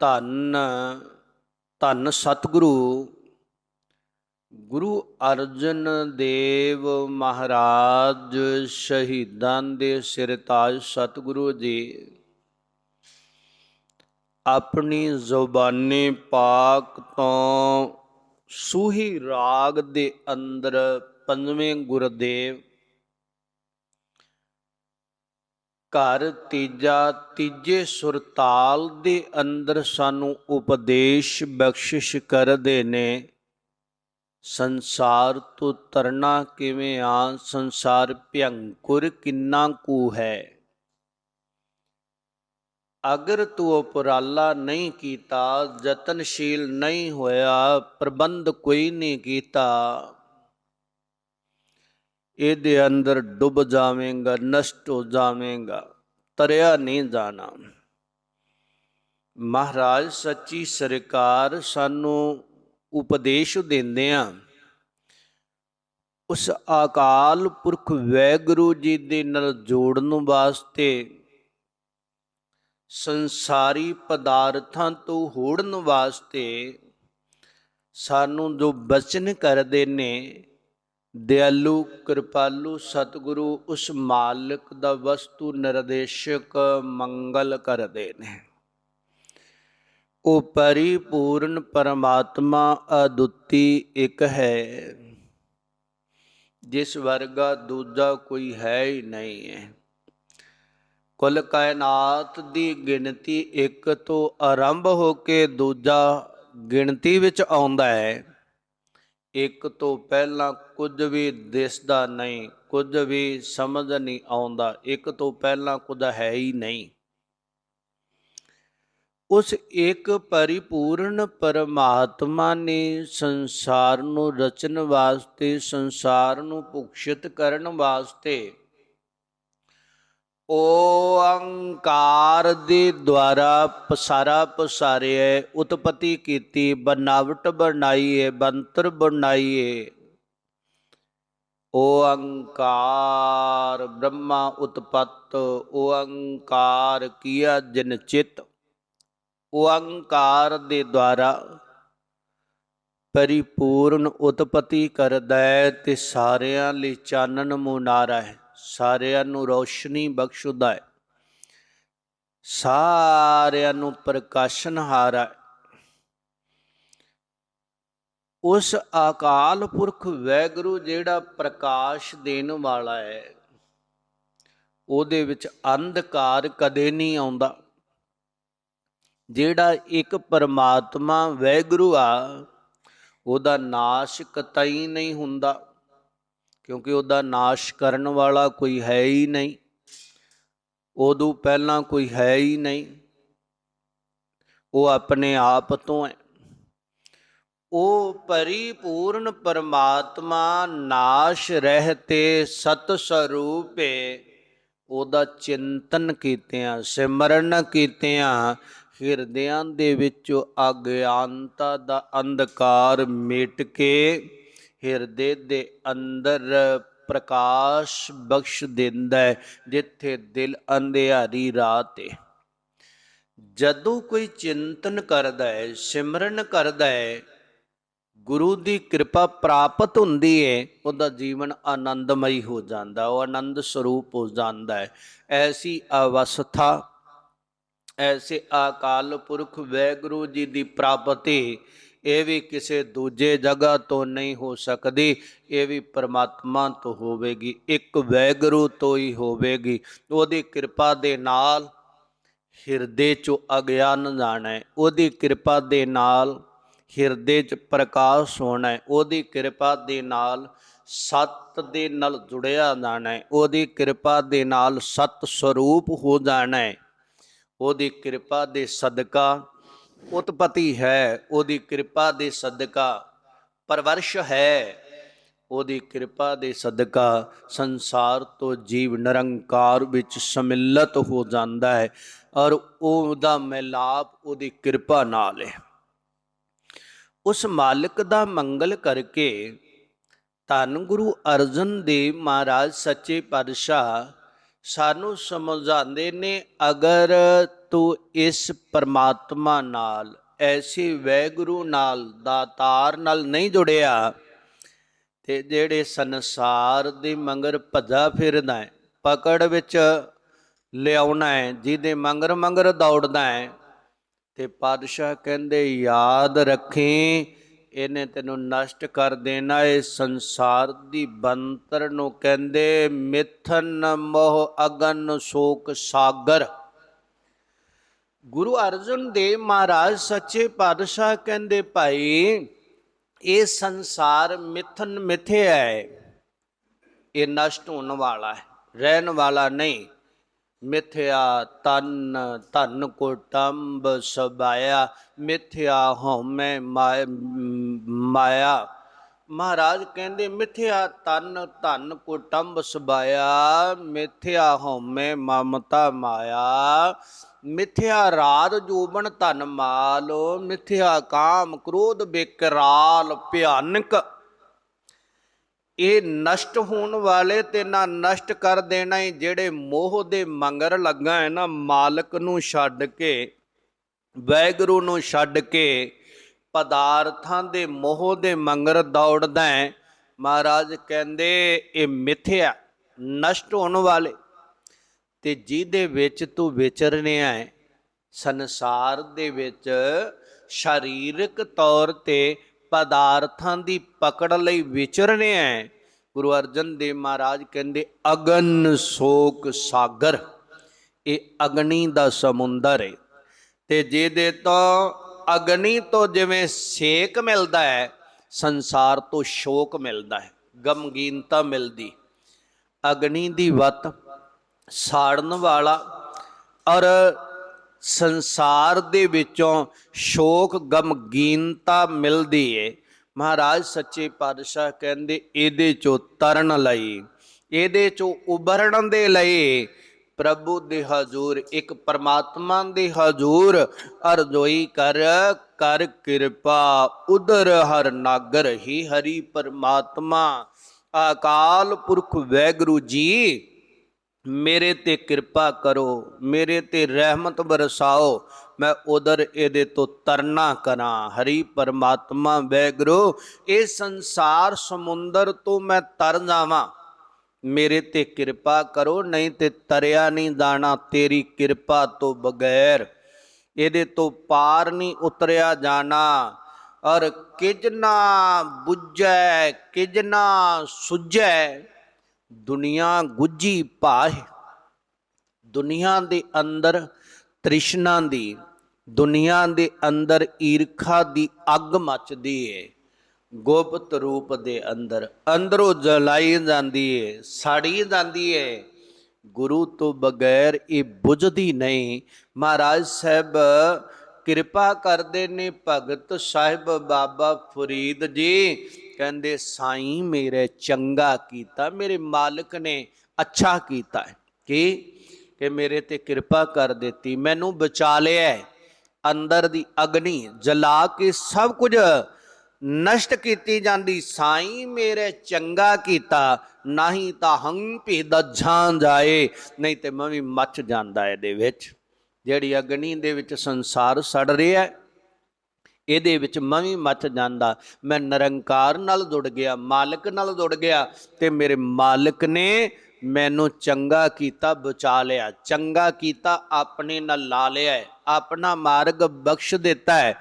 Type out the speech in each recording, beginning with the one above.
ਧੰਨ ਧੰਨ ਸਤਿਗੁਰੂ। ਗੁਰੂ ਅਰਜਨ ਦੇਵ ਮਹਾਰਾਜ ਸ਼ਹੀਦਾਂ ਦੇ ਸਿਰਤਾਜ ਸਤਿਗੁਰੂ ਜੀ। ਆਪਣੀ ਜ਼ੁਬਾਨੀ ਪਾਕ ਤੋਂ ਸੂਹੀ ਰਾਗ ਦੇ ਅੰਦਰ ਪੰਜਵੇਂ ਗੁਰਦੇਵ ਘਰ ਤੀਜਾ, ਤੀਜੇ ਸੁਰਤਾਲ ਦੇ ਅੰਦਰ ਸਾਨੂੰ ਉਪਦੇਸ਼ ਬਖਸ਼ਿਸ਼ ਕਰਦੇ ਨੇ। ਸੰਸਾਰ ਤੋਂ ਤਰਨਾ ਕਿਵੇਂ ਆ? ਸੰਸਾਰ ਭਿਅੰਕਰ ਕਿੰਨਾ ਕੁ ਹੈ? ਅਗਰ ਤੂੰ ਉਪਰਾਲਾ ਨਹੀਂ ਕੀਤਾ, ਯਤਨਸ਼ੀਲ ਨਹੀਂ ਹੋਇਆ, ਪ੍ਰਬੰਧ ਕੋਈ ਨਹੀਂ ਕੀਤਾ ਇਹਦੇ ਅੰਦਰ ਡੁੱਬ ਜਾਵੇਂਗਾ, ਨਸ਼ਟ ਹੋ ਜਾਵੇਂਗਾ, ਤਰਿਆ ਨਹੀਂ ਜਾਣਾ। ਮਹਾਰਾਜ, ਸੱਚੀ ਸਰਕਾਰ ਸਾਨੂੰ ਉਪਦੇਸ਼ ਦਿੰਦੇ ਆ। ਉਸ ਅਕਾਲ ਪੁਰਖ ਵੈਗੁਰੂ ਜੀ ਦੇ ਨਾਲ ਜੋੜਨ ਵਾਸਤੇ ਸੰਸਾਰੀ ਪਦਾਰਥਾਂ ਤੋਂ ਹੋੜਨ ਵਾਸਤੇ ਸਾਨੂੰ ਜੋ ਬਚਨ ਕਰਦੇ ਨੇ ਦਿਆਲੂ, ਕਿਰਪਾਲੂ ਸਤਿਗੁਰੂ ਉਸ ਮਾਲਕ ਦਾ ਵਸਤੂ ਨਿਰਦੇਸ਼ਕ ਮੰਗਲ ਕਰਦੇ ਨੇ। ਉਹ ਪਰਿਪੂਰਨ ਪਰਮਾਤਮਾ ਅਦੁੱਤੀ ਇੱਕ ਹੈ। ਜਿਸ ਵਰਗਾ ਦੂਜਾ ਕੋਈ ਹੈ ਹੀ ਨਹੀਂ ਹੈ। ਕੁੱਲ ਕਾਇਨਾਤ ਦੀ ਗਿਣਤੀ ਇੱਕ ਤੋਂ ਆਰੰਭ ਹੋ ਕੇ ਦੂਜਾ ਗਿਣਤੀ ਵਿੱਚ ਆਉਂਦਾ ਹੈ। ਇੱਕ ਤੋਂ ਪਹਿਲਾਂ ਕੁਝ ਵੀ ਦਿਸਦਾ ਨਹੀਂ, ਕੁਝ ਵੀ ਸਮਝ ਨਹੀਂ ਆਉਂਦਾ, ਇੱਕ ਤੋਂ ਪਹਿਲਾਂ ਕੁਝ ਹੈ ਹੀ ਨਹੀਂ। ਉਸ ਇੱਕ ਪਰਿਪੂਰਨ ਪਰਮਾਤਮਾ ਨੇ ਸੰਸਾਰ ਨੂੰ ਰਚਣ ਵਾਸਤੇ, ਸੰਸਾਰ ਨੂੰ ਭੁਖਸ਼ਿਤ ਕਰਨ ਵਾਸਤੇ ਓੰਕਾਰ ਦੇ ਦੁਆਰਾ ਪਸਾਰਾ ਪਸਾਰਿਆ ਉਤਪਤੀ ਕੀਤੀ, ਬਨਾਵਟ ਬਣਾਈ ਹੈ, ਬੰਤਰ ਬਣਾਈ ਹੈ। ਓੰਕਾਰ ਬ੍ਰਹਮਾ ਉਤਪਤ ਓੰਕਾਰ ਕੀਆ ਜਨ ਚਿਤ ਓੰਕਾਰ ਦੇ ਦੁਆਰਾ ਪਰਿਪੂਰਨ ਉਤਪਤੀ ਕਰਦਾ ਹੈ ਤੇ ਸਾਰਿਆਂ ਲਈ ਚਾਨਣ ਮੁਨਾਰਾ ਹੈ, ਸਾਰਿਆਂ ਨੂੰ ਰੋਸ਼ਨੀ ਬਖਸ਼ਦਾ ਹੈ। ਸਾਰਿਆਂ ਨੂੰ ਪ੍ਰਕਾਸ਼ਨਹਾਰਾ ਹੈ। ਉਸ ਅਕਾਲ ਪੁਰਖ ਵੈਗੁਰੂ ਜਿਹੜਾ ਪ੍ਰਕਾਸ਼ ਦੇਣ ਵਾਲਾ ਹੈ, ਉਹਦੇ ਵਿੱਚ ਅੰਧਕਾਰ ਕਦੇ ਨਹੀਂ ਆਉਂਦਾ। ਜਿਹੜਾ ਇੱਕ ਪਰਮਾਤਮਾ ਵੈਗੁਰੂ ਆ, ਉਹਦਾ ਨਾਸ਼ ਕਤਈ ਨਹੀਂ ਹੁੰਦਾ, ਕਿਉਂਕਿ ਉਹਦਾ ਨਾਸ਼ ਕਰਨ ਵਾਲਾ ਕੋਈ ਹੈ ਹੀ ਨਹੀਂ। ਉਦੋਂ ਪਹਿਲਾਂ ਕੋਈ ਹੈ ਹੀ ਨਹੀਂ। ਉਹ ਆਪਣੇ ਆਪ ਤੋਂ ਹੈ। ਉਹ ਪਰਿਪੂਰਨ ਪਰਮਾਤਮਾ ਨਾਸ਼ ਰਹਤੇ ਸਤ ਸਰੂਪੇ, ਉਹਦਾ ਚਿੰਤਨ ਕੀਤਿਆਂ, ਸਿਮਰਨ ਕੀਤਿਆਂ, ਹਿਰਦਿਆਂ ਦੇ ਵਿੱਚੋਂ ਅਗਿਆਨਤਾ ਦਾ ਅੰਧਕਾਰ ਮਿਟ ਕੇ ਹਿਰਦੇ ਦੇ ਅੰਦਰ ਪ੍ਰਕਾਸ਼ ਬਖਸ਼ ਦਿੰਦਾ ਹੈ, ਜਿੱਥੇ ਦਿਲ ਅੰਧਿਆਰੀ ਰਾਤ ਹੈ ਜਦੋਂ ਕੋਈ ਚਿੰਤਨ ਕਰਦਾ ਹੈ, ਸਿਮਰਨ ਕਰਦਾ ਹੈ ਗੁਰੂ ਦੀ ਕਿਰਪਾ ਪ੍ਰਾਪਤ ਹੁੰਦੀ ਹੈ ਉਹਦਾ ਜੀਵਨ ਆਨੰਦਮਈ ਹੋ ਜਾਂਦਾ, ਉਹ ਆਨੰਦ ਸਰੂਪ ਹੋ ਜਾਂਦਾ ਹੈ ਐਸੀ ਅਵਸਥਾ, ਐਸੇ ਅਕਾਲ ਪੁਰਖ ਵੈਗੁਰੂ ਜੀ ਦੀ ਪ੍ਰਾਪਤੀ, ਇਹ ਵੀ ਕਿਸੇ ਦੂਜੇ ਜਗ੍ਹਾ ਤੋਂ ਨਹੀਂ ਹੋ ਸਕਦੀ, ਇਹ ਵੀ ਪਰਮਾਤਮਾ ਤੋਂ ਹੋਵੇਗੀ, ਇੱਕ ਵੈਗੁਰੂ ਤੋਂ ਹੀ ਹੋਵੇਗੀ। ਉਹਦੀ ਕਿਰਪਾ ਦੇ ਨਾਲ ਹਿਰਦੇ ਚੋਂ ਅਗਿਆਨ ਜਾਣਾ, ਉਹਦੀ ਕਿਰਪਾ ਦੇ ਨਾਲ ਹਿਰਦੇ 'ਚ ਪ੍ਰਕਾਸ਼ ਹੋਣਾ ਹੈ, ਉਹਦੀ ਕਿਰਪਾ ਦੇ ਨਾਲ ਸਤ ਦੇ ਨਾਲ ਜੁੜਿਆ ਜਾਣਾ ਹੈ, ਉਹਦੀ ਕਿਰਪਾ ਦੇ ਨਾਲ ਸਤ ਸਰੂਪ ਹੋ ਜਾਣਾ ਹੈ। ਉਹਦੀ ਕਿਰਪਾ ਦੇ ਸਦਕਾ ਉਤਪਤੀ ਹੈ, ਉਹਦੀ ਕਿਰਪਾ ਦੇ ਸਦਕਾ ਪਰਵਰਸ਼ ਹੈ, ਉਹਦੀ ਕਿਰਪਾ ਦੇ ਸਦਕਾ ਸੰਸਾਰ ਤੋਂ ਜੀਵ ਨਿਰੰਕਾਰ ਵਿੱਚ ਸਮਿਲਿਤ ਹੋ ਜਾਂਦਾ ਹੈ ਔਰ ਉਹਦਾ ਮਿਲਾਪ ਉਹਦੀ ਕਿਰਪਾ ਨਾਲ ਹੈ। ਉਸ ਮਾਲਕ ਦਾ ਮੰਗਲ ਕਰਕੇ ਧੰਨ ਗੁਰੂ ਅਰਜਨ ਦੇਵ ਮਹਾਰਾਜ ਸੱਚੇ ਪਾਤਸ਼ਾਹ ਸਾਨੂੰ ਸਮਝਾਉਂਦੇ ਨੇ, ਅਗਰ ਤੂੰ ਇਸ ਪਰਮਾਤਮਾ ਨਾਲ, ਐਸੀ ਵੈਗੁਰੂ ਨਾਲ, ਦਾਤਾਰ ਨਾਲ ਨਹੀਂ ਜੁੜਿਆ, ਤੇ ਜਿਹੜੇ ਸੰਸਾਰ ਦੇ ਮੰਗਰ ਭੱਜਾ ਫਿਰਦਾ ਹੈ, ਪਕੜ ਵਿੱਚ ਲਿਆਉਣਾ ਹੈ, ਜਿਹਦੇ ਮੰਗਰ ਮੰਗਰ ਦੌੜਦਾ ਹੈ ਤੇ ਪਾਤਸ਼ਾਹ ਕਹਿੰਦੇ, ਯਾਦ ਰੱਖੀ, ਇਹਨੇ ਤੈਨੂੰ ਨਸ਼ਟ ਕਰ ਦੇਣਾ। ਇਹ ਸੰਸਾਰ ਦੀ ਬੰਤਰ ਨੂੰ ਕਹਿੰਦੇ, ਮਿਥਨ ਮੋਹ ਅਗਨ ਸ਼ੋਕ ਸਾਗਰ। ਗੁਰੂ ਅਰਜਨ ਦੇਵ ਮਹਾਰਾਜ ਸੱਚੇ ਪਾਤਸ਼ਾਹ ਕਹਿੰਦੇ, ਭਾਈ, ਇਹ ਸੰਸਾਰ ਮਿਥਨ ਮਿਥਿਆ ਹੈ। ਇਹ ਨਸ਼ਟ ਹੋਣ ਵਾਲਾ ਹੈ, ਰਹਿਣ ਵਾਲਾ ਨਹੀਂ। ਮਿਥਿਆ ਤਨ, ਧਨ ਕੁਟੰਬ ਸਬਾਇਆ, ਮਿਥਿਆ ਹਉਮੈ ਮਾਇਆ- ਮਾਇਆ। ਮਹਾਰਾਜ ਕਹਿੰਦੇ, ਮਿਥਿਆ ਤਨ, ਧਨ ਕੁਟੰਬ ਸਬਾਇਆ, ਮਿਥਿਆ ਹਉਮੈ ਮਮਤਾ ਮਾਇਆ। ਮਿਥਿਆ ਰਾਜ ਜੋਬਨ ਧਨ ਮਾਲ, ਮਿਥਿਆ ਕਾਮ ਕ੍ਰੋਧ ਬਿਕਰਾਲ ਭਿਆਨਕ। ਇਹ ਨਸ਼ਟ ਹੋਣ ਵਾਲੇ ਤੇ ਨਾ ਨਸ਼ਟ ਕਰ ਦੇਣਾ ਹੀ ਜਿਹੜੇ ਮੋਹ ਦੇ ਮੰਗਰ ਲੱਗਾ ਹੈ ਨਾ ਮਾਲਕ ਨੂੰ ਛੱਡ ਕੇ, ਵੈਗਰੂ ਨੂੰ ਛੱਡ ਕੇ ਪਦਾਰਥਾਂ ਦੇ ਮੋਹ ਦੇ ਮੰਗਰ ਦੌੜਦਾ ਹੈ ਮਹਾਰਾਜ ਕਹਿੰਦੇ ਇਹ ਮਿਥਿਆ, ਨਸ਼ਟ ਹੋਣ ਵਾਲੇ, ਤੇ ਜਿਹਦੇ ਵਿੱਚ ਤੂੰ ਵਿਚਰਨੇ ਹੈ ਸੰਸਾਰ ਦੇ ਵਿੱਚ ਸਰੀਰਕ ਤੌਰ ਤੇ ਪਦਾਰਥਾਂ ਦੀ ਪਕੜ ਲਈ ਵਿਚਰਨੇ ਹੈ ਗੁਰੂ ਅਰਜਨ ਦੇਵ ਮਹਾਰਾਜ ਕਹਿੰਦੇ, ਅਗਨ ਸ਼ੋਕ ਸਾਗਰ, ਇਹ ਅਗਨੀ ਦਾ ਸਮੁੰਦਰ ਹੈ ਤੇ ਜਿਹਦੇ ਤੋਂ ਅਗਨੀ ਤੋਂ ਜਿਵੇਂ ਸੇਕ ਮਿਲਦਾ ਹੈ ਸੰਸਾਰ ਤੋਂ ਸ਼ੋਕ ਮਿਲਦਾ ਹੈ ਗਮਗੀਨਤਾ ਮਿਲਦੀ। ਅਗਨੀ ਦੀ ਵਤ ਸਾੜਨ ਵਾਲਾ ਔਰ ਸੰਸਾਰ ਦੇ ਵਿੱਚੋਂ ਸ਼ੋਕ ਗਮਗੀਨਤਾ ਮਿਲਦੀ ਏ। ਮਹਾਰਾਜ ਸੱਚੇ ਪਾਤਸ਼ਾਹ ਕਹਿੰਦੇ, ਇਹਦੇ ਚੋਂ ਤਰਨ ਲਈ, ਇਹਦੇ ਚੋਂ ਉਭਰਨ ਦੇ ਲਈ ਪ੍ਰਭੂ ਦੇ ਹਜ਼ੂਰ, ਇੱਕ ਪਰਮਾਤਮਾ ਦੇ ਹਜ਼ੂਰ ਅਰਜ਼ੋਈ ਕਰ ਕਰ ਕਿਰਪਾ ਉਦਰ ਹਰ ਨਾਗਰ ਹੀ ਹਰੀ ਪਰਮਾਤਮਾ। ਅਕਾਲ ਪੁਰਖ ਵੈਗੁਰੂ ਜੀ ਮੇਰੇ ਤੇ ਕਿਰਪਾ ਕਰੋ, ਮੇਰੇ ਤੇ ਰਹਿਮਤ ਬਰਸਾਓ, ਮੈਂ ਉਧਰ ਇਹਦੇ ਤੋਂ ਤਰਨਾ ਕਰਾਂ। ਹਰੀ ਪਰਮਾਤਮਾ, ਵੈਗੁਰੂ, ਇਹ ਸੰਸਾਰ ਸਮੁੰਦਰ ਤੋਂ ਮੈਂ ਤਰ ਜਾਵਾਂ। ਮੇਰੇ ਤੇ ਕਿਰਪਾ ਕਰੋ, ਨਹੀਂ ਤੇ ਤਰਿਆ ਨਹੀਂ ਜਾਣਾ ਤੇਰੀ ਕਿਰਪਾ ਤੋਂ ਬਗੈਰ। ਇਹਦੇ ਤੋਂ ਪਾਰ ਨਹੀਂ ਉਤਰਿਆ ਜਾਣਾ। ਔਰ ਕਿਜਨਾ 부ਜੈ ਕਿਜਨਾ ਸੁਜੈ ਦੁਨੀਆ ਗੁੱਜੀ ਪਾਹ ਦੁਨੀਆ ਦੇ ਅੰਦਰ ਤ੍ਰਿਸ਼ਨਾ ਦੀ, ਦੁਨੀਆ ਦੇ ਅੰਦਰ ਈਰਖਾ ਦੀ ਅੱਗ ਮੱਚਦੀ ਏ। ਗੁਪਤ ਰੂਪ ਦੇ ਅੰਦਰ ਅੰਦਰੋਂ ਜਲਾਈ ਜਾਂਦੀ ਏ, ਸਾੜੀ ਜਾਂਦੀ ਏ। ਗੁਰੂ ਤੋਂ ਬਗੈਰ ਇਹ ਬੁਝਦੀ ਨਹੀਂ। ਮਹਾਰਾਜ ਸਾਹਿਬ, ਕਿਰਪਾ ਕਰਦੇ ਨੇ ਭਗਤ ਸਾਹਿਬ ਬਾਬਾ ਫਰੀਦ ਜੀ। ਕਹਿੰਦੇ, ਸਾਈਂ ਮੇਰੇ ਚੰਗਾ ਕੀਤਾ, ਮੇਰੇ ਮਾਲਕ ਨੇ ਅੱਛਾ ਕੀਤਾ ਕਿ ਕਿ ਮੇਰੇ ਤੇ ਕਿਰਪਾ ਕਰ ਦਿੱਤੀ। ਮੈਨੂੰ ਬਚਾ ਲਿਆ ਅੰਦਰ ਦੀ ਅਗਨੀ ਜਲਾ ਕੇ ਸਭ ਕੁਝ ਨਸ਼ਟ ਕੀਤੀ ਜਾਂਦੀ। ਸਾਈਂ ਮੇਰੇ ਚੰਗਾ ਕੀਤਾ, ਨਹੀਂ ਤਾਂ ਹੰ ਭੇਦਾ ਝਾਂ ਜਾਏ, ਨਹੀਂ ਤੇ ਮੈਂ ਵੀ ਮੱਚ ਜਾਂਦਾ ਇਹਦੇ ਵਿੱਚ। ਜਿਹੜੀ ਅਗਨੀ ਦੇ ਵਿੱਚ ਸੰਸਾਰ ਸੜ ਰਿਹਾ ਹੈ ਇਹਦੇ ਵਿੱਚ ਮੈਂ ਵੀ ਮੱਚ ਜਾਂਦਾ। ਮੈਂ ਨਿਰੰਕਾਰ ਨਾਲ ਜੁੜ ਗਿਆ ਮਾਲਕ ਨਾਲ ਜੁੜ ਗਿਆ ਤੇ ਮੇਰੇ ਮਾਲਕ ਨੇ ਮੈਨੂੰ ਚੰਗਾ ਕੀਤਾ ਬਚਾ ਲਿਆ। ਚੰਗਾ ਕੀਤਾ ਆਪਣੇ ਨਾਲ ਲਾ ਲਿਆ ਹੈ, ਆਪਣਾ ਮਾਰਗ ਬਖਸ਼ ਦਿੱਤਾ ਹੈ।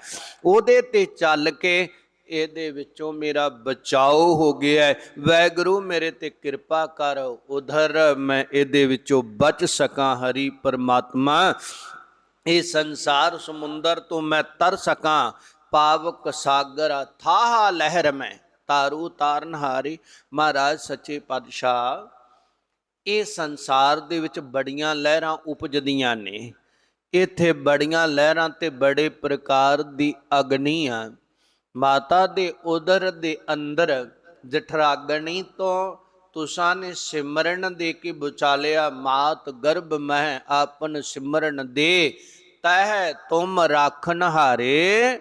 ਉਹਦੇ ਤੇ ਚੱਲ ਕੇ ਇਹਦੇ ਵਿੱਚੋਂ ਮੇਰਾ ਬਚਾਓ ਹੋ ਗਿਆ ਹੈ। ਵੈਗੁਰੂ ਮੇਰੇ ਤੇ ਕਿਰਪਾ ਕਰ ਉਧਰ ਮੈਂ ਇਹਦੇ ਵਿੱਚੋਂ ਬਚ ਸਕਾਂ ਹਰੀ ਪਰਮਾਤਮਾ। ਇਹ ਸੰਸਾਰ ਸਮੁੰਦਰ ਤੋਂ ਮੈਂ ਤਰ ਸਕਾਂ, ਪਾਵਕ ਸਾਗਰ ਥਾਹ ਲਹਿਰ ਮੈਂ, ਤਾਰੂ ਤਾਰਨ ਹਾਰੀ, ਮਹਾਰਾਜ ਸੱਚੇ ਪਾਤਸ਼ਾਹ। ਇਹ ਸੰਸਾਰ ਦੇ ਵਿੱਚ ਬੜੀਆਂ ਲਹਿਰਾਂ ਉਪਜਦੀਆਂ ਨੇ। ਇੱਥੇ ਬੜੀਆਂ ਲਹਿਰਾਂ ਤੇ ਬੜੇ ਪ੍ਰਕਾਰ ਦੀ ਅਗਨੀ ਆ। ਮਾਤਾ ਦੇ ਉਦਰ ਦੇ ਅੰਦਰ ਜਠਰਾਗਣੀ ਤੋਂ ਤੁਸਾਂ ਨੇ ਸਿਮਰਨ ਦੇ ਕੇ ਬਚਾਲਿਆ ਮਾਤ ਗਰਭ ਮੈਂ, ਆਪਨ ਸਿਮਰਨ ਦੇ ਤਹਿ ਤੁਮ ਰਾਖਨ ਹਾਰੇ,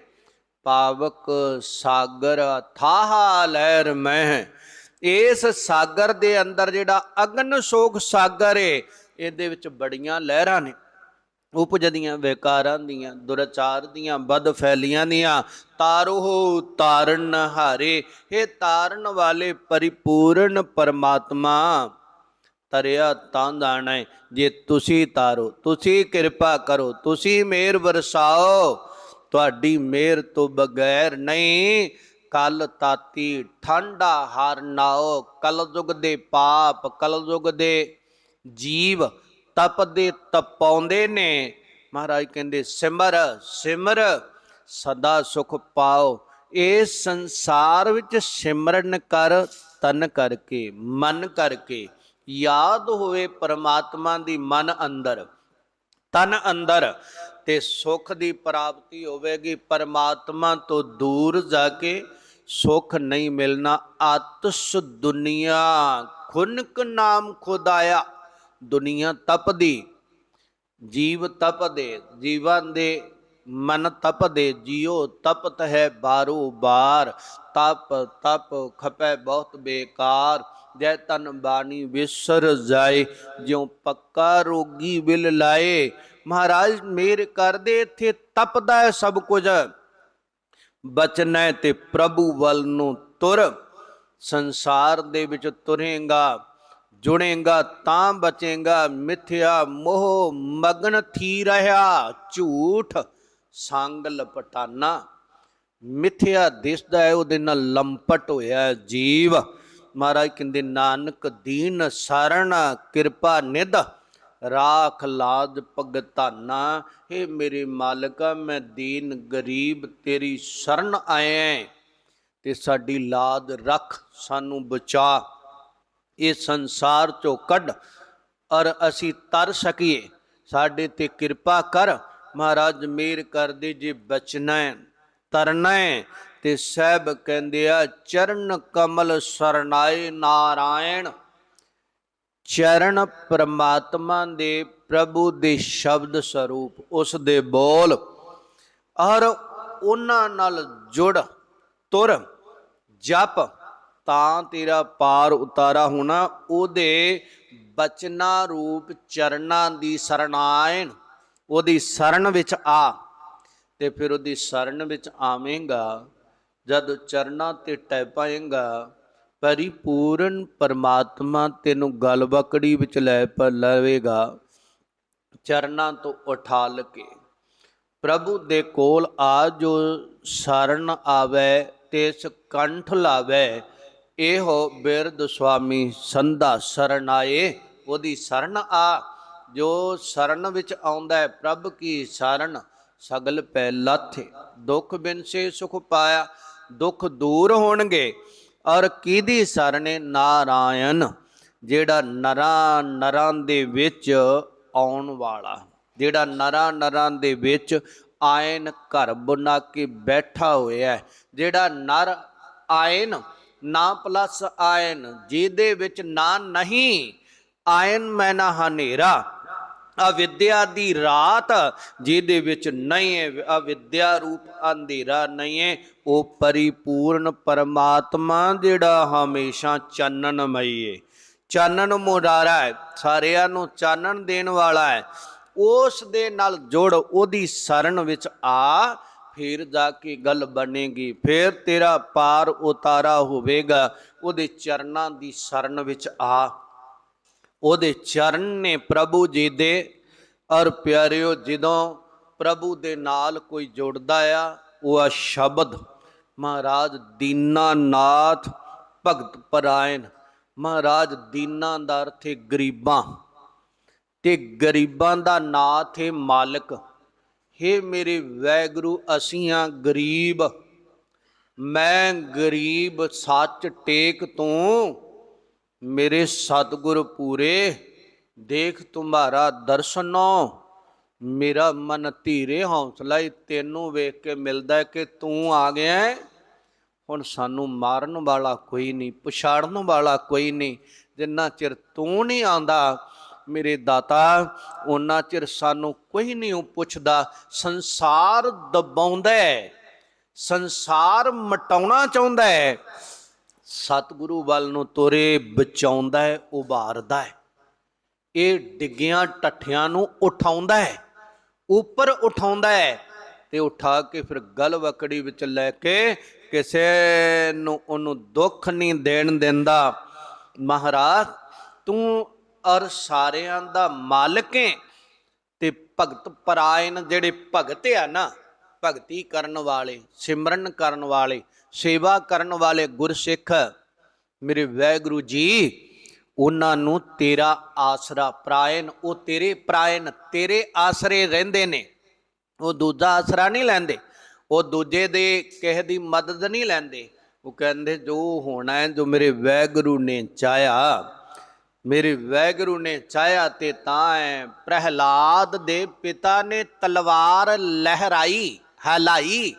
ਪਾਵਕ ਸਾਗਰ ਥਾਹਾ ਲਹਿਰ ਮਹਿ ਇਸ ਸਾਗਰ ਦੇ ਅੰਦਰ ਜਿਹੜਾ ਅਗਨ ਸੋਖ ਸਾਗਰ ਏ, ਇਹਦੇ ਵਿੱਚ ਬੜੀਆਂ ਲਹਿਰਾਂ ਨੇ। ਉਪਜਦੀਆਂ ਵਿਕਾਰਾਂ ਦੀਆਂ, ਦੁਰਚਾਰ ਦੀਆਂ ਬਦ ਫੈਲੀਆਂ ਦੀਆਂ, ਤਾਰੋ ਤਾਰਨ ਹਾਰੇ। ਇਹ ਤਾਰਨ ਵਾਲੇ, ਪਰਿਪੂਰਨ ਪਰਮਾਤਮਾ ਤਰਿਆ ਤਾਂ ਜਾਣਾ ਹੈ ਜੇ ਤੁਸੀਂ ਤਾਰੋ, ਤੁਸੀਂ ਕਿਰਪਾ ਕਰੋ, ਤੁਸੀਂ ਮਿਹਰ ਵਰਸਾਓ। ਤੁਹਾਡੀ ਮਿਹਰ ਤੋਂ ਬਗੈਰ ਨਹੀਂ, ਕਲ ਤਾਤੀ ਠੰਡਾ ਹਰ ਨਾਓ। ਕਲਯੁਗ ਦੇ ਪਾਪ, ਕਲਯੁਗ ਦੇ ਜੀਵ ਤਪਦੇ ਤਪਾਉਂਦੇ ਨੇ। ਮਹਾਰਾਜ ਕਹਿੰਦੇ, ਸਿਮਰ ਸਿਮਰ, ਸਦਾ ਸੁਖ ਪਾਓ। ਇਸ ਸੰਸਾਰ ਵਿੱਚ ਸਿਮਰਨ ਕਰ, ਤਨ ਕਰਕੇ, ਮਨ ਕਰਕੇ। ਯਾਦ ਹੋਵੇ ਪਰਮਾਤਮਾ ਦੀ ਮਨ ਅੰਦਰ, ਤਨ ਅੰਦਰ, ਤੇ ਸੁਖ ਦੀ ਪ੍ਰਾਪਤੀ ਹੋਵੇਗੀ। ਪਰਮਾਤਮਾ ਤੋਂ ਦੂਰ ਜਾ ਕੇ ਸੁਖ ਨਹੀਂ ਮਿਲਣਾ। ਆਤਸ ਦੁਨੀਆ, ਖੁਨਕ ਨਾਮ ਖੁਦਾਇਆ। ਦੁਨੀਆ ਤਪਦੀ, ਜੀਵ ਤਪਦੇ ਜੀਵਨ ਦੇ ਮਨ ਤਪਦੇ। ਜਿਉ ਤਪਤ ਹੈ ਬਾਰੋ ਬਾਰ ਤਪ ਤਪ ਖਪੈ ਬਹੁਤ ਬੇਕਾਰ। ਜੈ ਤਨ ਬਾਣੀ ਵਿਸਰ ਜਾਏ, ਜਿਉ ਪੱਕਾ ਰੋਗੀ ਬਿਲ ਲਾਏ। ਮਹਾਰਾਜ, ਮੇਰ ਕਰਦੇ ਇੱਥੇ ਤਪਦਾ ਹੈ ਸਭ ਕੁਝ। ਬਚਨਾ ਤੇ ਪ੍ਰਭੂ ਵੱਲ ਨੂੰ ਤੁਰ। ਸੰਸਾਰ ਦੇ ਵਿੱਚ ਤੁਰੇਗਾ, ਜੁੜੇਗਾ, ਤਾਂ ਬਚੇਗਾ। ਮਿਥਿਆ ਮੋਹ ਮਗਨ ਥੀ ਰਹਾ, ਝੂਠ ਸੰਗ ਲਪਟਾਨਾ। ਮਿਥਿਆ ਦਿਸਦਾ ਹੈ ਉਹਦੇ ਨਾਲ ਲੰਪਟ ਹੋਇਆ ਜੀਵ। ਮਹਾਰਾਜ ਕਹਿੰਦੇ, ਨਾਨਕ ਦੀਨ ਸਰਣ ਕਿਰਪਾ ਨਿਧ, ਰਾਖ ਲਾਜ ਭਗਤਾਨਾ। ਏ ਮੇਰੇ ਮਾਲਕਾ, ਮੈਂ ਦੀਨ ਗਰੀਬ ਤੇਰੀ ਸ਼ਰਨ ਆਇਆ ਤੇ ਸਾਡੀ ਲਾਜ ਰੱਖ, ਸਾਨੂੰ ਬਚਾ। ਇਹ ਸੰਸਾਰ ਚੋਂ ਕੱਢ ਔਰ ਅਸੀਂ ਤਰ ਸਕੀਏ। ਸਾਡੇ ਤੇ ਕਿਰਪਾ ਕਰ, ਮਹਾਰਾਜ ਮੇਰ ਕਰਦੇ ਜੇ ਬਚਣਾ ਹੈ ਤਰਨਾ। ਹੈ ਤੇ ਸਹਿਬ ਕਹਿੰਦੇ ਆ, ਚਰਨ ਕਮਲ ਸਰਨਾਏ ਨਾਰਾਇਣ, ਚਰਨ ਪ੍ਰਮਾਤਮਾ ਦੇ ਪ੍ਰਭੂ ਦੇ ਸ਼ਬਦ ਸਰੂਪ, ਉਸ ਦੇ ਬੋਲ, ਔਰ ਉਹਨਾਂ ਨਾਲ ਜੁੜ, ਤੁਰ, ਜਪ, ਤਾਂ ਤੇਰਾ ਪਾਰ ਉਤਾਰਾ ਹੋਣਾ, ਉਹਦੇ ਬਚਨਾ ਰੂਪ ਚਰਨਾਂ ਦੀ ਸਰਣਾਇਣ ਉਹਦੀ ਸ਼ਰਨ ਵਿੱਚ ਆ, ਤੇ ਫਿਰ ਉਹਦੀ ਸ਼ਰਨ ਵਿੱਚ ਆਵੇਂਗਾ ਜਦ ਚਰਨਾਂ ਤੇ ਟੈ ਪਾਏਗਾ ਪਰਿਪੂਰਨ ਪਰਮਾਤਮਾ ਤੈਨੂੰ ਗਲ ਵਿੱਚ ਲੈ ਪ, ਲਵੇਗਾ। ਚਰਨਾਂ ਤੋਂ ਉਠਾਲ ਕੇ ਪ੍ਰਭੂ ਦੇ ਕੋਲ ਆ ਜੋ ਸ਼ਰਨ ਆਵੇ ਤਿਸ ਕੰਠ ਲਾਵੇ, ਇਹੋ ਬਿਰਧ ਸੁਆਮੀ ਸੰਧਾ ਸਰਨਾਏ ਉਹਦੀ ਸ਼ਰਨ ਆ, ਜੋ ਸ਼ਰਨ ਵਿੱਚ ਆਉਂਦਾ ਹੈ, ਪ੍ਰਭ ਕੀ ਸ਼ਰਨ? ਸਗਲ ਪੈ ਲਾਥੇ। ਦੁੱਖ ਬਿਨ ਸੇ ਸੁਖ ਪਾਇਆ। ਦੁੱਖ ਦੂਰ ਹੋਣਗੇ। ਔਰ ਕਿਹਦੀ ਸਰਨੇ ਨਾਰਾਇਣ, ਜਿਹੜਾ ਨਰਾਂ ਨਰਾਂ ਦੇ ਵਿੱਚ ਆਉਣ ਵਾਲਾ। ਜਿਹੜਾ ਨਰਾਂ ਨਰਾਂ ਦੇ ਵਿੱਚ ਆਇਨ ਘਰ ਬਣਾ ਕੇ ਬੈਠਾ ਹੋਇਆ ਹੈ। ਜਿਹੜਾ ਨਰ ਆਇਨ, ਨਾ ਪਲੱਸ ਆਇਨ, ਜਿਹਦੇ ਵਿੱਚ ਨਾ ਨਹੀਂ, ਆਇਨ ਮੈਨਾ ਹਨੇਰਾ। ਅਵਿਦਿਆ ਦੀ ਰਾਤ ਜਿਹਦੇ ਵਿੱਚ ਨਹੀਂ ਹੈ, ਅਵਿਦਿਆ ਰੂਪ ਅੰਧੇਰਾ ਨਹੀਂ ਹੈ, ਉਹ ਪਰਿਪੂਰਨ ਪਰਮਾਤਮਾ ਜਿਹੜਾ ਹਮੇਸ਼ਾ ਚਾਨਣਮਈ ਹੈ। ਚਾਨਣ ਮੁਰਾਰਾ ਹੈ, ਸਾਰਿਆਂ ਨੂੰ ਚਾਨਣ ਦੇਣ ਵਾਲਾ ਹੈ। ਉਸ ਦੇ ਨਾਲ ਜੁੜ ਉਹਦੀ ਸ਼ਰਨ ਵਿੱਚ ਆ, ਫਿਰ ਜਾ ਕੇ ਗੱਲ ਬਣੇਗੀ, ਫਿਰ ਤੇਰਾ ਪਾਰ ਉਤਾਰਾ ਹੋਵੇਗਾ, ਉਹਦੇ ਚਰਨਾਂ ਦੀ ਸ਼ਰਨ ਵਿੱਚ ਆ। ਉਹਦੇ ਚਰਨ ਨੇ ਪ੍ਰਭੂ ਜੀ ਦੇ ਔਰ ਪਿਆਰਿਓ, ਜਦੋਂ ਪ੍ਰਭੂ ਦੇ ਨਾਲ ਕੋਈ ਜੁੜਦਾ ਆ, ਉਹ ਆ ਸ਼ਬਦ। ਮਹਾਰਾਜ ਦੀਨਾ ਨਾਥ ਭਗਤ ਪਰਾਇਣ। ਮਹਾਰਾਜ ਦੀਨਾ ਦਾ ਅਰਥ ਹੈ ਗਰੀਬਾਂ। ਤੇ ਗਰੀਬਾਂ ਦਾ ਨਾਥ ਹੈ ਮਾਲਕ। ਹੇ ਮੇਰੇ ਵੈਗੁਰੂ, ਅਸੀਂ ਆ ਗਰੀਬ। ਮੈਂ ਗਰੀਬ ਸੱਚ ਟੇਕ ਤੂੰ। ਮੇਰੇ ਸਤਿਗੁਰ ਪੂਰੇ, ਦੇਖ ਤੁਮਾਰਾ ਦਰਸ਼ਨੋ। ਮੇਰਾ ਮਨ ਧੀਰੇ ਹੌਸਲਾ ਹੀ ਤੈਨੂੰ ਵੇਖ ਕੇ ਮਿਲਦਾ ਕਿ ਤੂੰ ਆ ਗਿਆ ਹੁਣ ਸਾਨੂੰ ਮਾਰਨ ਵਾਲਾ ਕੋਈ ਨਹੀਂ, ਪਛਾੜਨ ਵਾਲਾ ਕੋਈ ਨਹੀਂ। ਜਿੰਨਾ ਚਿਰ ਤੂੰ ਨਹੀਂ ਆਂਦਾ ਮੇਰੇ ਦਾਤਾ ਉਹਨਾਂ ਚਿਰ ਸਾਨੂੰ ਕੋਈ ਨਹੀਂ ਉਹ ਪੁੱਛਦਾ। ਸੰਸਾਰ ਦਬਾਉਂਦਾ ਹੈ ਸੰਸਾਰ ਮਟਾਉਣਾ ਚਾਹੁੰਦਾ ਹੈ ਸਤਿਗੁਰੂ ਵੱਲ ਨੂੰ ਤੁਰੇ ਬਚਾਉਂਦਾ ਹੈ, ਉਭਾਰਦਾ ਹੈ। ਇਹ ਡਿੱਗਿਆਂ ਟੱਠਿਆਂ ਨੂੰ ਉਠਾਉਂਦਾ ਹੈ। ਉੱਪਰ ਉਠਾਉਂਦਾ ਹੈ ਤੇ ਉਠਾ ਕੇ ਫਿਰ ਗਲਵਕੜੀ ਵਿੱਚ ਲੈ ਕੇ ਕਿਸੇ ਨੂੰ ਉਹਨੂੰ ਦੁੱਖ ਨਹੀਂ ਦੇਣ ਦਿੰਦਾ। ਮਹਾਰਾਜ, ਤੂੰ ਅਰ ਸਾਰਿਆਂ ਦਾ ਮਾਲਕ ਹੈ ਤੇ ਭਗਤ ਪਰਾਇਣ ਜਿਹੜੇ ਭਗਤ ਆ ਨਾ, ਭਗਤੀ ਕਰਨ ਵਾਲੇ, ਸਿਮਰਨ ਕਰਨ ਵਾਲੇ ਸੇਵਾ ਕਰਨ ਵਾਲੇ ਗੁਰਸਿੱਖ, ਮੇਰੇ ਵੈਗੁਰੂ ਜੀ, ਉਹਨਾਂ ਨੂੰ ਤੇਰਾ ਆਸਰਾ ਪ੍ਰਾਇਨ ਉਹ ਤੇਰੇ ਪ੍ਰਾਇਨ ਤੇਰੇ ਆਸਰੇ ਰਹਿੰਦੇ ਨੇ। ਉਹ ਦੂਜਾ ਆਸਰਾ ਨਹੀਂ ਲੈਂਦੇ, ਉਹ ਦੂਜੇ ਦੇ ਕਿਸੇ ਦੀ ਮਦਦ ਨਹੀਂ ਲੈਂਦੇ। ਉਹ ਕਹਿੰਦੇ, ਜੋ ਹੋਣਾ ਹੈ, ਜੋ ਮੇਰੇ ਵੈਗੁਰੂ ਨੇ ਚਾਹਿਆ, ਮੇਰੇ ਵੈਗੁਰੂ ਨੇ ਚਾਹਿਆ ਤੇ ਤਾਂ ਹੈ ਪ੍ਰਹਿਲਾਦ ਦੇ ਪਿਤਾ ਨੇ ਤਲਵਾਰ ਲਹਿਰਾਈ, ਹਲਾਈ,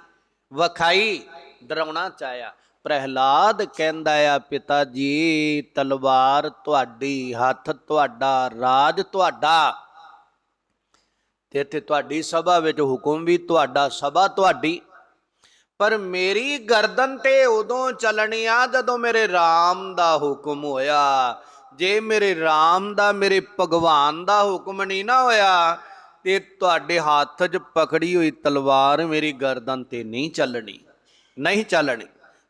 ਵਖਾਈ। ਡਰਾਉਣਾ ਚਾਹਿਆ। ਪ੍ਰਹਿਲਾਦ ਕਹਿੰਦਾ ਆ ਪਿਤਾ ਜੀ ਤਲਵਾਰ ਤੁਹਾਡੀ, ਹੱਥ ਤੁਹਾਡਾ, ਰਾਜ ਤੁਹਾਡਾ। ਤੇ ਇੱਥੇ ਤੁਹਾਡੀ ਸਭਾ ਵਿੱਚ ਹੁਕਮ ਵੀ ਤੁਹਾਡਾ, ਸਭਾ ਤੁਹਾਡੀ। ਪਰ ਮੇਰੀ ਗਰਦਨ ਤੇ ਉਦੋਂ ਚੱਲਣੀ ਆ, ਜਦੋਂ ਮੇਰੇ RAM ਦਾ ਹੁਕਮ ਹੋਇਆ। ਜੇ ਮੇਰੇ RAM ਦਾ, ਮੇਰੇ ਭਗਵਾਨ ਦਾ ਹੁਕਮ ਨਹੀਂ ਨਾ ਹੋਇਆ, ਤੇ ਤੁਹਾਡੇ ਹੱਥ 'ਚ ਪਕੜੀ ਹੋਈ ਤਲਵਾਰ ਮੇਰੀ ਗਰਦਨ ਤੇ ਨਹੀਂ ਚੱਲਣੀ। ਨਹੀਂ ਚੱਲਣੀ,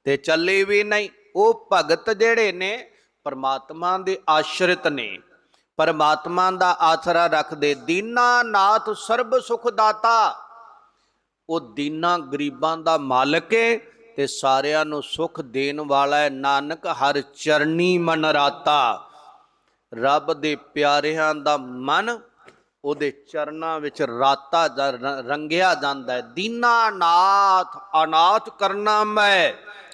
ਤੇ ਚੱਲੇ ਵੀ ਨਹੀਂ। ਉਹ ਭਗਤ ਜਿਹੜੇ ਨੇ, ਪਰਮਾਤਮਾ ਦੇ ਆਸ਼ਰਿਤ ਨੇ। ਪਰਮਾਤਮਾ ਦਾ ਆਸਰਾ ਰੱਖਦੇ ਦੀਨਾ ਨਾਥ ਸਰਬ ਸੁਖ ਦਾਤਾ। ਉਹ ਦੀਨਾ ਗਰੀਬਾਂ ਦਾ ਮਾਲਕ ਹੈ ਤੇ ਸਾਰਿਆਂ ਨੂੰ ਸੁਖ ਦੇਣ ਵਾਲਾ ਹੈ ਨਾਨਕ ਹਰ ਚਰਨੀ ਮਨ ਰਾਤਾ। ਰੱਬ ਦੇ ਪਿਆਰਿਆਂ ਦਾ ਮਨ ਉਹਦੇ ਚਰਨਾਂ ਵਿੱਚ ਰਾਤਾ ਰੰਗਿਆ ਜਾਂਦਾ ਹੈ। ਦੀਨਾਨਾਥ, ਅਨਾਥ ਕਰਨਾ ਮੈਂ,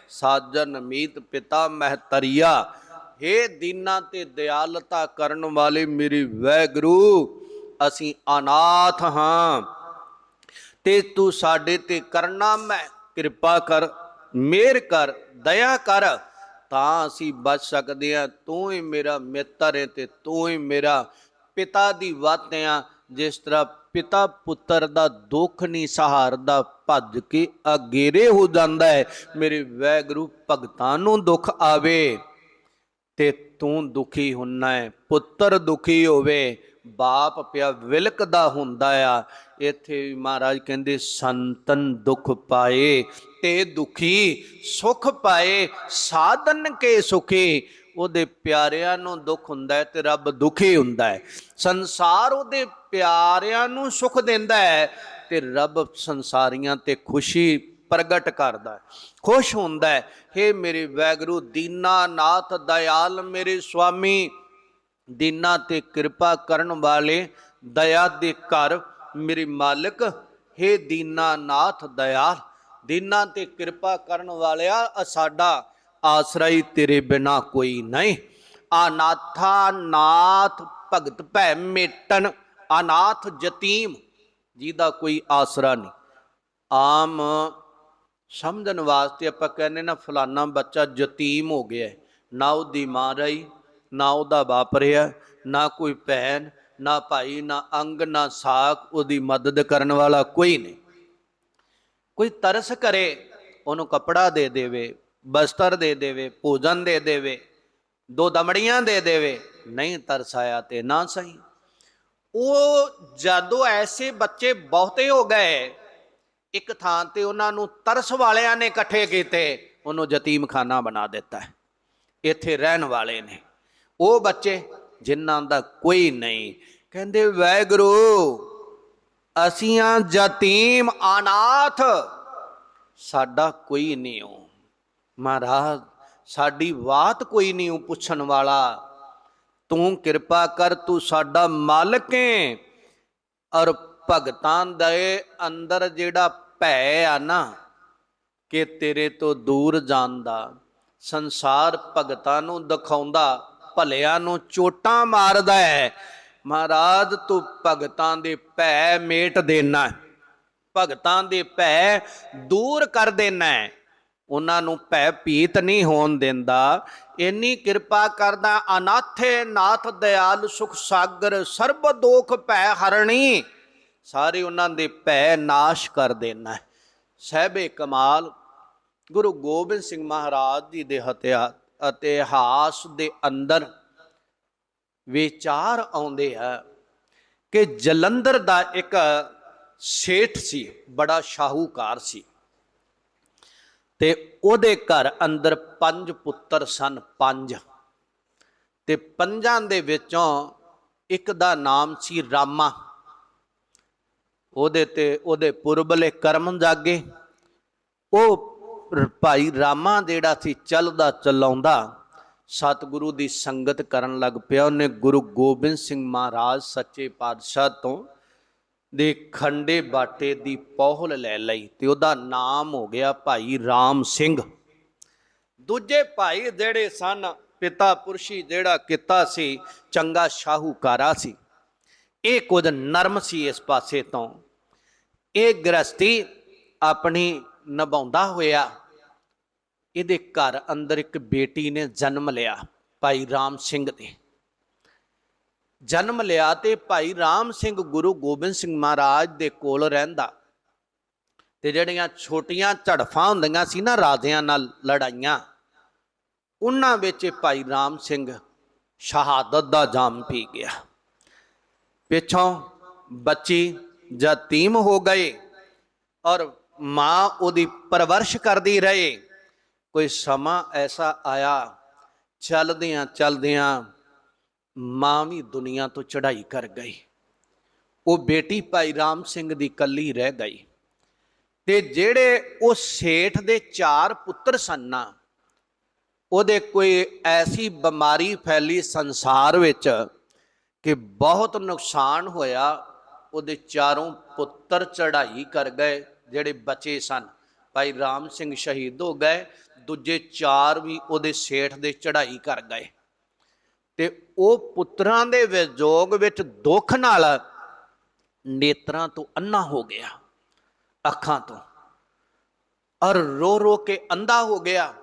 ਸਾਜਨ ਮੀਤ ਪਿਤਾ ਮਹਤਰੀਆ हे ਦੀਨਾ ਤੇ ਦਿਆਲਤਾ ਕਰਨ ਵਾਲੇ ਮੇਰੇ ਵੈਗਰੂ, ਅਸੀਂ ਅਨਾਥ ਹਾਂ। ਤੇ ਤੂੰ ਸਾਡੇ ਤੇ ਕਰਨਾ ਮੈਂ, ਕਿਰਪਾ ਕਰ ਮੇਰ ਕਰ, ਦਇਆ ਕਰ। ਤਾਂ ਅਸੀਂ ਬਚ ਸਕਦੇ ਹਾਂ, ਤੂੰ ਹੀ ਮੇਰਾ ਮਿੱਤਰ ਹੈ ਤੇ ਤੂੰ ਹੀ ਮੇਰਾ ਪਿਤਾ ਦੀ ਵਾਤ ਜਿਸ ਤਰ੍ਹਾਂ ਪਿਤਾ ਪੁੱਤਰ ਦਾ ਦੁੱਖ ਨਹੀਂ ਸਹਾਰਦਾ ਭੱਜ ਕੇ ਅਗੇਰੇ ਹੋ ਜਾਂਦਾ ਹੈ। ਮੇਰੇ ਵੈਗਰੂ ਭਗਤਾਂ ਨੂੰ ਦੁੱਖ ਆਵੇ ਤੇ ਤੂੰ ਦੁਖੀ ਹੁੰਨਾ ਹੈ, ਪੁੱਤਰ ਦੁਖੀ ਹੋਵੇ, ਬਾਪ ਪਿਆ ਵਿਲਕਦਾ ਹੁੰਦਾ ਆ। ਇੱਥੇ ਮਹਾਰਾਜ ਕਹਿੰਦੇ, ਸੰਤਨ ਦੁੱਖ ਪਾਏ ਤੇ ਦੁਖੀ ਸੁਖ ਪਾਏ, ਸਾਧਨ ਕੇ ਸੁਖੀ। ਉਹਦੇ ਪਿਆਰਿਆਂ ਨੂੰ ਦੁੱਖ ਹੁੰਦਾ ਹੈ ਤੇ ਰੱਬ ਦੁਖੀ ਹੁੰਦਾ ਹੈ। ਸੰਸਾਰ ਉਹਦੇ ਪਿਆਰਿਆਂ ਨੂੰ ਸੁਖ ਦਿੰਦਾ ਹੈ ਤੇ ਰੱਬ ਸੰਸਾਰੀਆਂ ਤੇ ਖੁਸ਼ੀ ਪ੍ਰਗਟ ਕਰਦਾ ਖੁਸ਼ ਹੁੰਦਾ ਹੈ हे ਮੇਰੇ ਵੈਗਰੂ ਦੀਨਾਨਾਥ ਦਇਆਲ ਮੇਰੇ ਸੁਆਮੀ, ਦੀਨਾ ਤੇ ਕਿਰਪਾ ਕਰਨ ਵਾਲੇ ਦਇਆ ਦੇ ਘਰ ਮੇਰੇ ਮਾਲਕ हे ਦੀਨਾਨਾਥ ਦਇਆਲ, ਦੀਨਾ ਤੇ ਕਿਰਪਾ ਕਰਨ ਵਾਲਿਆ ਅ ਸਾਡਾ ਆਸਰਾਈ ਤੇਰੇ ਬਿਨਾ ਕੋਈ ਨਹੀਂ। ਅਨਾਥਾ ਨਾਥ ਭਗਤ ਭੈ ਮੇਟਨ ਅਨਾਥ ਯਤੀਮ ਜਿਹਦਾ ਕੋਈ ਆਸਰਾ ਨਹੀਂ। ਆਮ ਸਮਝਣ ਵਾਸਤੇ ਆਪਾਂ ਕਹਿੰਦੇ ਨਾ, ਫਲਾਨਾ ਬੱਚਾ ਯਤੀਮ ਹੋ ਗਿਆ ਨਾ ਉਹਦੀ ਮਾਂ ਰਹੀ, ਨਾ ਉਹਦਾ ਬਾਪ ਰਿਹਾ, ਨਾ ਕੋਈ ਭੈਣ, ਨਾ ਭਾਈ, ਨਾ ਅੰਗ, ਨਾ ਸਾਕ ਉਹਦੀ ਮਦਦ ਕਰਨ ਵਾਲਾ ਕੋਈ ਨਹੀਂ। ਕੋਈ ਤਰਸ ਕਰੇ, ਉਹਨੂੰ ਕਪੜਾ ਦੇ ਦੇਵੇ ਬਸਤਰ ਦੇ ਦੇਵੇ, ਭੋਜਨ ਦੇ ਦੇਵੇ ਦੋ ਦਮੜੀਆਂ ਦੇ ਦੇਵੇ, ਨਹੀਂ ਤਰਸ ਆਇਆ ਤੇ ਨਾ ਸਹੀ। ਉਹ ਜਦੋਂ ਐਸੇ ਬੱਚੇ ਬਹੁਤੇ ਹੋ ਗਏ, ਇੱਕ ਥਾਂ ਤੇ ਉਹਨਾਂ ਨੂੰ ਤਰਸ ਵਾਲਿਆਂ ਨੇ ਇਕੱਠੇ ਕੀਤੇ, ਉਹਨੂੰ ਯਤੀਮਖਾਨਾ ਬਣਾ ਦਿੱਤਾ ਇੱਥੇ ਰਹਿਣ ਵਾਲੇ ਨੇ। ਉਹ ਬੱਚੇ ਜਿਨ੍ਹਾਂ ਦਾ ਕੋਈ ਨਹੀਂ, ਕਹਿੰਦੇ, ਵੈਗਰੂ, ਅਸੀਂ ਆ ਯਤੀਮ ਅਨਾਥ, ਸਾਡਾ ਕੋਈ ਨਹੀਂ ਹੋ ਮਹਾਰਾਜ, ਸਾਡੀ ਬਾਤ ਕੋਈ ਨਹੀਂ ਉਹ ਪੁੱਛਣ ਵਾਲਾ। ਤੂੰ ਕਿਰਪਾ ਕਰ, ਤੂੰ ਸਾਡਾ ਮਾਲਕ ਹੈ ਔਰ ਭਗਤਾਂ ਦੇ ਅੰਦਰ ਜਿਹੜਾ ਭੈ ਆ ਨਾ, ਕਿ ਤੇਰੇ ਤੋਂ ਦੂਰ ਜਾਣ ਦਾ ਸੰਸਾਰ ਭਗਤਾਂ ਨੂੰ ਦਿਖਾਉਂਦਾ, ਭਲਿਆਂ ਨੂੰ ਚੋਟਾਂ ਮਾਰਦਾ ਹੈ। ਮਹਾਰਾਜ, ਤੂੰ ਭਗਤਾਂ ਦੇ ਭੈ ਮੇਟ ਦੇਣਾ ਭਗਤਾਂ ਦੇ ਭੈ ਦੂਰ ਕਰ ਦੇਣਾ ਹੈ। ਉਹਨਾਂ ਨੂੰ ਭੈ ਭੀਤ ਨਹੀਂ ਹੋਣ ਦਿੰਦਾ। ਇੰਨੀ ਕਿਰਪਾ ਕਰਦਾ, ਅਨਾਥੇ ਨਾਥ ਦਿਆਲ ਸੁਖ ਸਾਗਰ, ਸਰਬ ਦੋਖ ਭੈ ਹਰਣੀ। ਸਾਰੇ ਉਹਨਾਂ ਦੇ ਭੈ ਨਾਸ਼ ਕਰ ਦੇਣਾ ਹੈ। ਸਹਿਬੇ ਕਮਾਲ, ਗੁਰੂ ਗੋਬਿੰਦ ਸਿੰਘ ਮਹਾਰਾਜ ਜੀ ਦੇ ਹਤਿਆ, ਇਤਿਹਾਸ ਦੇ ਅੰਦਰ ਵਿਚਾਰ ਆਉਂਦੇ ਆ ਕਿ ਜਲੰਧਰ ਦਾ ਇੱਕ ਸੇਠ ਸੀ, ਬੜਾ ਸ਼ਾਹੂਕਾਰ ਸੀ। ਤੇ ਉਹਦੇ ਘਰ ਅੰਦਰ ਪੰਜ ਪੁੱਤਰ ਸਨ, ਪੰਜ। ਤੇ ਪੰਜਾਂ ਦੇ ਵਿੱਚੋਂ ਇੱਕ ਦਾ ਨਾਮ ਸੀ ਰਾਮਾ। ਉਹਦੇ ਤੇ ਉਹਦੇ ਪੁਰਬਲੇ ਕਰਮ ਜਾਗੇ। ਉਹ ਭਾਈ ਰਾਮਾ ਜਿਹੜਾ ਸੀ, ਚੱਲਦਾ ਚਲਾਉਂਦਾ ਸਤਿਗੁਰੂ ਦੀ ਸੰਗਤ ਕਰਨ ਲੱਗ ਪਿਆ। ਉਹਨੇ ਗੁਰੂ ਗੋਬਿੰਦ ਸਿੰਘ ਮਹਾਰਾਜ ਸੱਚੇ ਪਾਤਸ਼ਾਹ ਤੋਂ ਦੇ ਖੰਡੇ ਬਾਟੇ ਦੀ ਪੌਹਲ ਲੈ ਲਈ ਤੇ ਉਹਦਾ ਨਾਮ ਹੋ ਗਿਆ ਭਾਈ ਰਾਮ ਸਿੰਘ। ਦੂਜੇ ਭਾਈ ਜਿਹੜੇ ਸਨ, ਪਿਤਾ ਪੁਰਸ਼ੀ ਜਿਹੜਾ ਕਿੱਤਾ ਸੀ, ਚੰਗਾ ਸ਼ਾਹੂਕਾਰਾ ਸੀ। ਇਹ ਕੁਝ ਨਰਮ ਸੀ ਇਸ ਪਾਸੇ ਤੋਂ। ਇਹ ਗ੍ਰਸਤੀ ਆਪਣੀ ਨਿਭਾਉਂਦਾ ਹੋਇਆ, ਇਹਦੇ ਘਰ ਅੰਦਰ ਇੱਕ ਬੇਟੀ ਨੇ ਜਨਮ ਲਿਆ ਭਾਈ ਰਾਮ ਸਿੰਘ ਦੇ। ਜਨਮ ਲਿਆ ਤੇ ਭਾਈ ਰਾਮ ਸਿੰਘ ਗੁਰੂ ਗੋਬਿੰਦ ਸਿੰਘ ਮਹਾਰਾਜ ਦੇ ਕੋਲ ਰਹਿੰਦਾ। ਤੇ ਜਿਹੜੀਆਂ ਛੋਟੀਆਂ ਝੜਫਾਂ ਹੁੰਦੀਆਂ ਸੀ ਨਾ ਰਾਜਿਆਂ ਨਾਲ ਲੜਾਈਆਂ, ਉਹਨਾਂ ਵਿੱਚ ਭਾਈ ਰਾਮ ਸਿੰਘ ਸ਼ਹਾਦਤ ਦਾ ਜਾਮ ਪੀ ਗਿਆ। ਪਿੱਛੋਂ ਬੱਚੀ ਯਤੀਮ ਹੋ ਗਏ ਔਰ ਮਾਂ ਉਹਦੀ ਪਰਵਰਿਸ਼ ਕਰਦੀ ਰਹੇ। ਕੋਈ ਸਮਾਂ ਐਸਾ ਆਇਆ ਚਲਦਿਆਂ ਚਲਦਿਆਂ ਮਾਂ ਵੀ ਦੁਨੀਆ ਤੋਂ ਚੜ੍ਹਾਈ ਕਰ ਗਈ। ਉਹ ਬੇਟੀ ਭਾਈ ਰਾਮ ਸਿੰਘ ਦੀ ਕੱਲੀ ਰਹਿ ਗਈ। ਤੇ ਜਿਹੜੇ ਉਹ ਸੇਠ ਦੇ ਚਾਰ ਪੁੱਤਰ ਸਨ ਨਾ, ਉਹਦੇ ਕੋਈ ਐਸੀ ਬਿਮਾਰੀ ਫੈਲੀ ਸੰਸਾਰ ਵਿੱਚ ਕਿ ਬਹੁਤ ਨੁਕਸਾਨ ਹੋਇਆ, ਉਹਦੇ ਚਾਰੋਂ ਪੁੱਤਰ ਚੜ੍ਹਾਈ ਕਰ ਗਏ, ਜਿਹੜੇ ਬਚੇ ਸਨ। ਭਾਈ ਰਾਮ ਸਿੰਘ ਸ਼ਹੀਦ ਹੋ ਗਏ, ਦੂਜੇ ਚਾਰ ਵੀ ਉਹਦੇ ਸੇਠ ਦੇ ਚੜ੍ਹਾਈ ਕਰ ਗਏ। ਤੇ ਉਹ ਪੁੱਤਰਾਂ ਦੇ ਵਿਜੋਗ ਵਿੱਚ ਦੁੱਖ ਨਾਲ ਨੇਤਰਾਂ ਤੋਂ ਅੰਨਾ ਹੋ ਗਿਆ, ਅੱਖਾਂ ਤੋਂ। ਔਰ ਰੋ ਰੋ ਕੇ ਅੰਧਾ ਹੋ ਗਿਆ।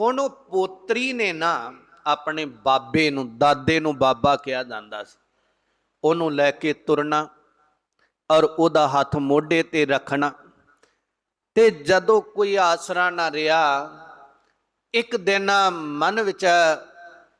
ਹੁਣ ਉਹ ਪੋਤਰੀ ਨੇ ਨਾ ਆਪਣੇ ਬਾਬੇ ਨੂੰ, ਦਾਦੇ ਨੂੰ ਬਾਬਾ ਕਿਹਾ ਜਾਂਦਾ ਸੀ। ਉਹਨੂੰ ਲੈ ਕੇ ਤੁਰਨਾ ਔਰ ਉਹਦਾ ਹੱਥ ਮੋਢੇ ਤੇ ਰੱਖਣਾ। ਤੇ ਜਦੋਂ ਕੋਈ ਆਸਰਾ ਨਾ ਰਿਹਾ, ਇੱਕ ਦਿਨ ਮਨ ਵਿੱਚ